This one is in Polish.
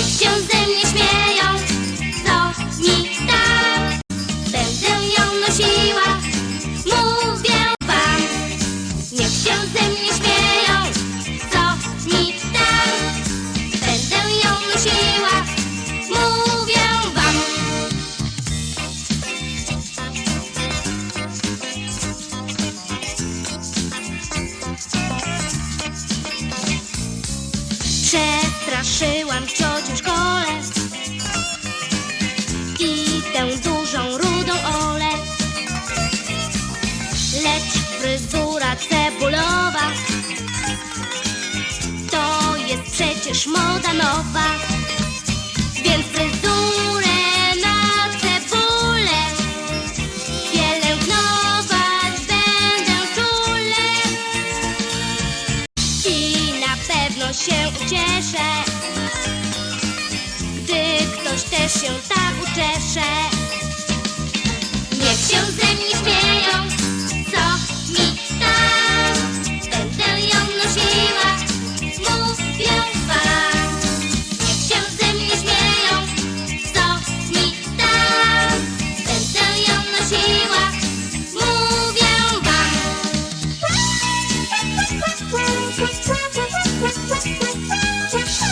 Yeah. your Straszyłam ciocię w szkole I tę dużą, rudą Olę. Lecz fryzura cebulowa To jest przecież moda nowa Więc fryzurę się ucieszę. Gdy ktoś też się tak uczesze Shh.